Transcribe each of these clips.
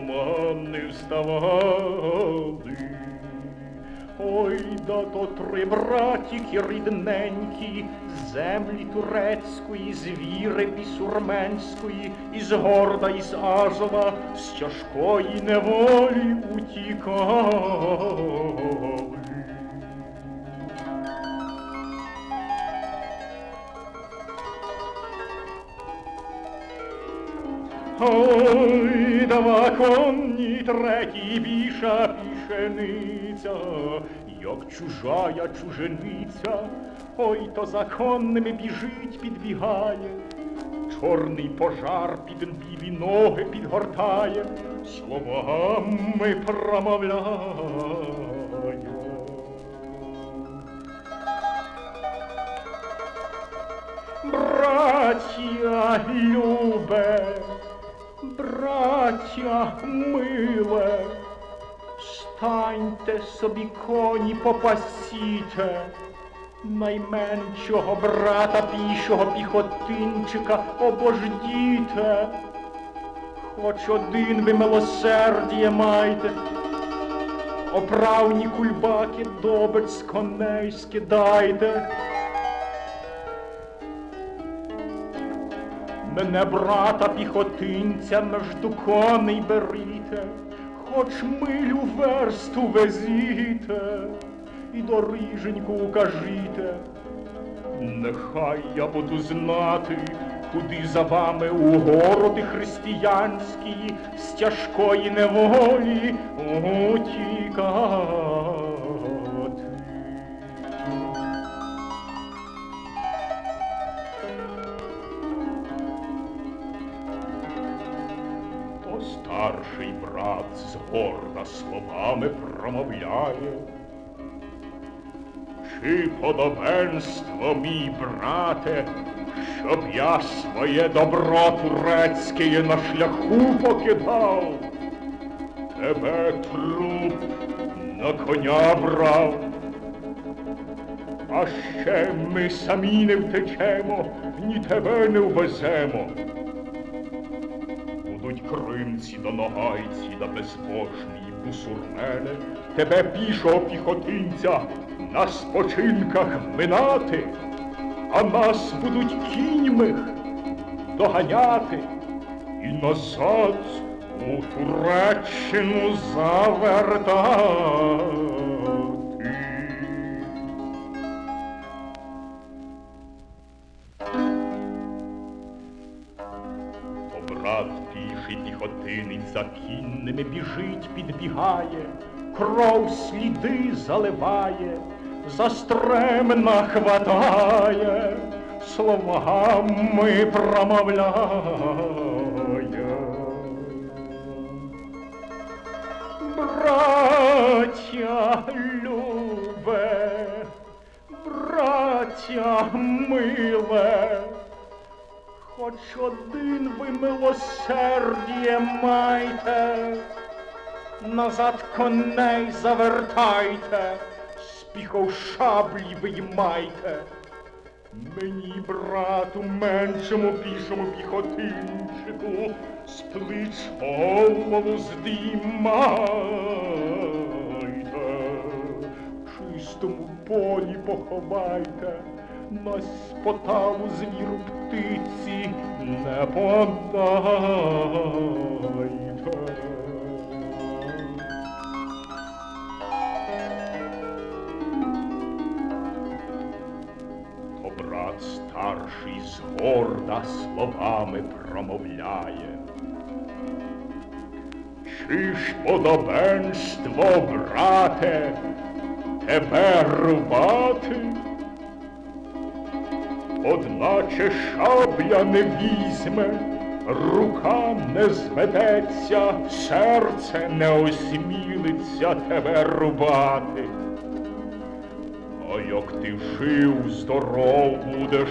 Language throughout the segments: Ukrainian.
Не вставали. Ой, да то три братіки рідненькі, з землі турецької, з віри бісурменської, із горда, із Азова, з тяжкої неволі утікали. Ой, два конні, третій біша пішениця, як чужая чужениця, ой, то за конними біжить, підбігає, чорний пожар під білі ноги підгортає, словами промовляє. Браття миле, станьте собі коні попасіте, найменшого брата пішого піхотинчика обождіте, хоч один ви милосердіє майте, оправні кульбаки добич з коней скидайте. Мене брата піхотинця между коней беріте, хоч милю версту везіте, і доріженьку укажіте. Нехай я буду знати, куди за вами у городи християнські з тяжкої неволі утікати. Брат згорда словами промовляє. Чи подобенство, мій брате, щоб я своє добро турецьке на шляху покидав, тебе труп на коня брав, а ще ми самі не втечемо, ні тебе не ввеземо. Будуть кримці да ногайці да безбожні бусурмени, тебе пішого піхотинця на спочинках минати, а нас будуть кіньми доганяти і назад у Туреччину завертати. Піший за кінними біжить, підбігає, кров сліди заливає, застремна хватає, словами промовляє. Браття любе, браття миле, Хоч один ви милосердіє майте, назад коней завертайте, спіхов шаблі виймайте. Мені, брату, меншому пішому піхотинчику, з плеч голову здіймайте. Чистому полі поховайте, на спотаву звіру птиці не подайте. То брат старший згорда словами промовляє. Чи ж подобенство, брате, тебе рубати? Одначе шабля не візьме, рука не зведеться, серце не осмілиться тебе рубати. А як ти жив, здоров будеш,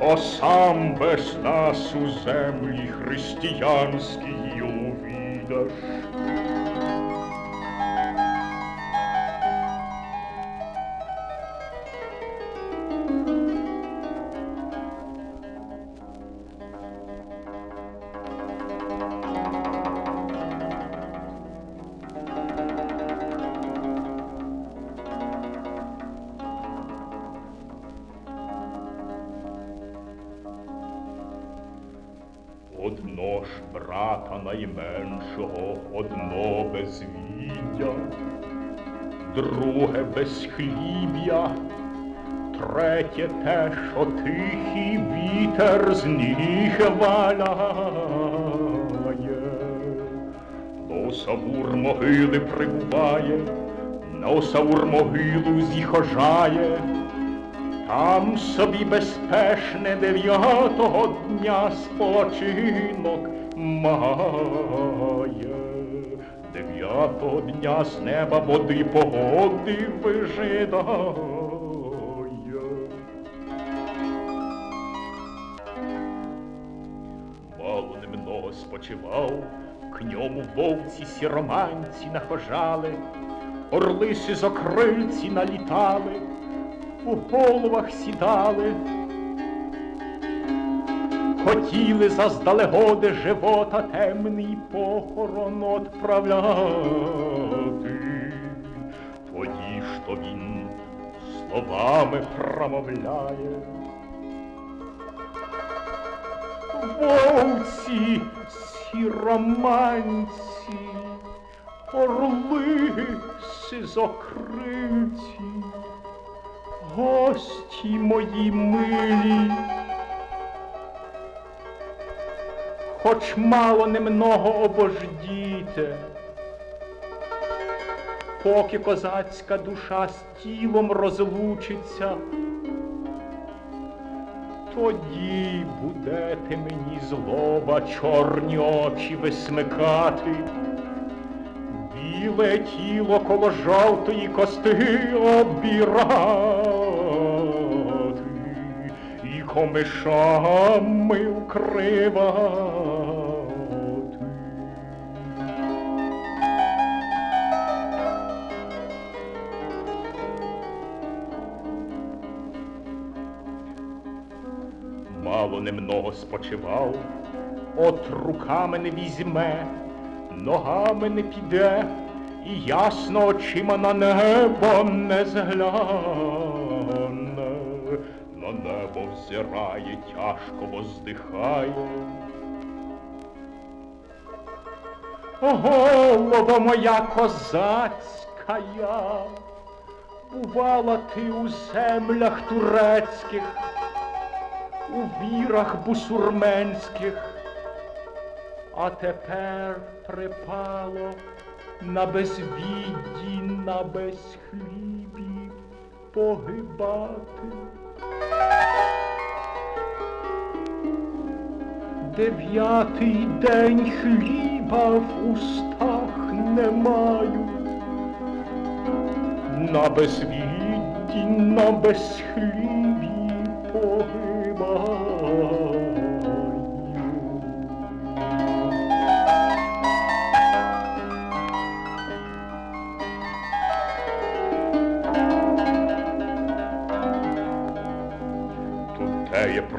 то сам без нас у землі християнській увідаш. Найменшого, одно безвіддя, друге без хліб'я, третє те, що тихий вітер з ніг валяє. До Савур могили прибуває, на Савур могилу зіхожає, там собі безпечне дев'ятого дня спочинок має. Дев'ятого дня з неба води погоди вижидає. Мало немного спочивав, к ньому вовці сіроманці нахожали, орли сизокрильці налітали, у головах сідали, хотіли заздалегоди живота темний похорон отправляти. Тоді то він словами промовляє. Вовці, сіроманці, орли, сизокрильці, гості мої милі, хоч мало немного обождіте, поки козацька душа з тілом розлучиться, тоді будете мені злоба чорні очі висмикати, біле тіло коло жовтої кости обірати і комишами укривати. Мало немного спочивав, от руками не візьме, ногами не піде, і ясно очима на небо не згляне. Взирає, тяжко воздихає. Голова моя козацька, бувала ти у землях турецьких, у вірах бусурменських, а тепер припало на безвідді, на безхлібі погибати. Дев'ятий день хліба в устах не маю, на безвідді, на безхлібі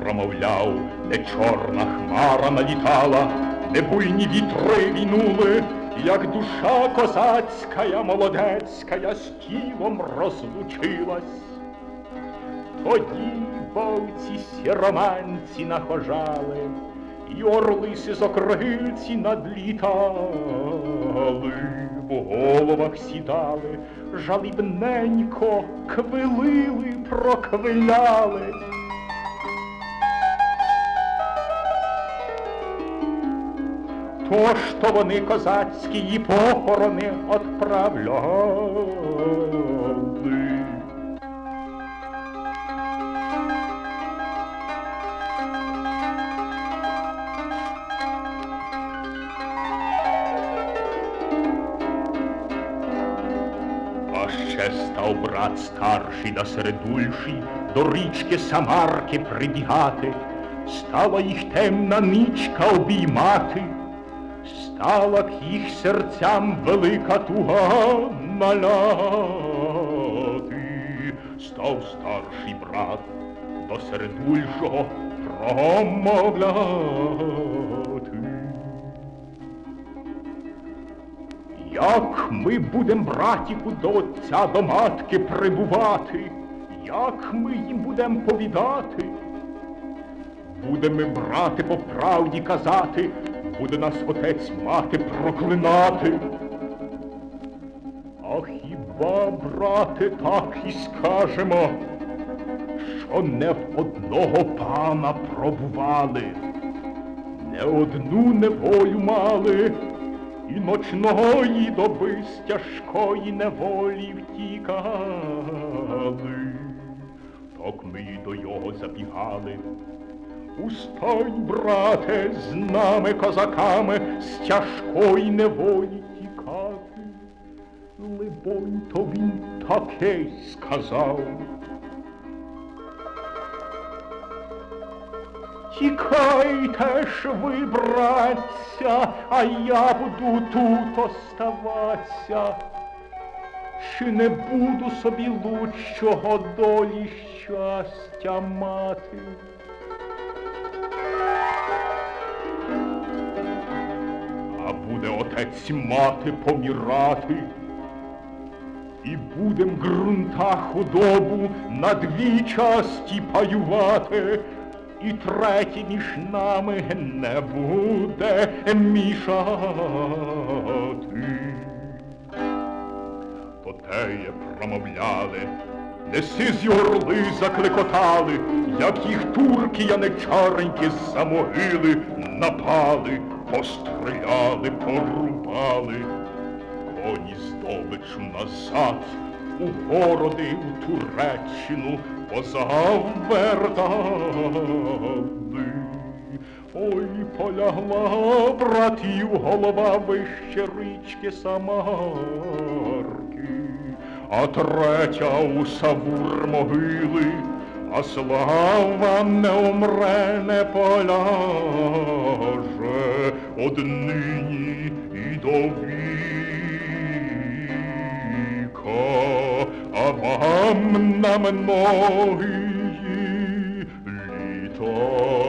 промовляв, не чорна хмара налітала, не буйні вітри вінули, як душа козацька, молодецька з тілом розлучилась. Тоді вовці сіроманці нахожали, і орли сизокрильці надлітали, в головах сідали, жалібненько квилили, проквиляли. Тож то вони козацькі і похорони отправляли. А ще став брат старший да середульший до річки Самарки прибігати, стала їх темна нічка обіймати, стала к їх серцям велика туга маляти. Став старший брат до середульшого промовляти. Як ми будем, братіку, до отця до матки прибувати, як ми їм будем повідати? Буде ми, брати, по правді казати, буде нас отець мати проклинати. А хіба, брате, так і скажемо, що не в одного пана пробували, не одну неволю мали, і ночної доби з тяжкої неволі втікали. Так ми й до його забігали. Устань, брате, з нами, козаками, з тяжкої неволі тікати. Либонь, то він таке сказав. Тікайте ж ви, братця, а я буду тут оставатися. Чи не буду собі лучшого долі щастя мати? Отець мати помірати, і будем ґрунта худобу на дві часті паювати, і третій між нами не буде мішати. То теє промовляли, неси з горли закликотали, як їх турки яничареньки з-за могили напали, постріляли, порубали, коні здобичу назад, у городи, у Туреччину позавертали. Ой, полягла братів голова вище річки Самарки, а третя у Савур могили, а слава не умре, не поляже odnyni i do wika, a wam na mnohi lita.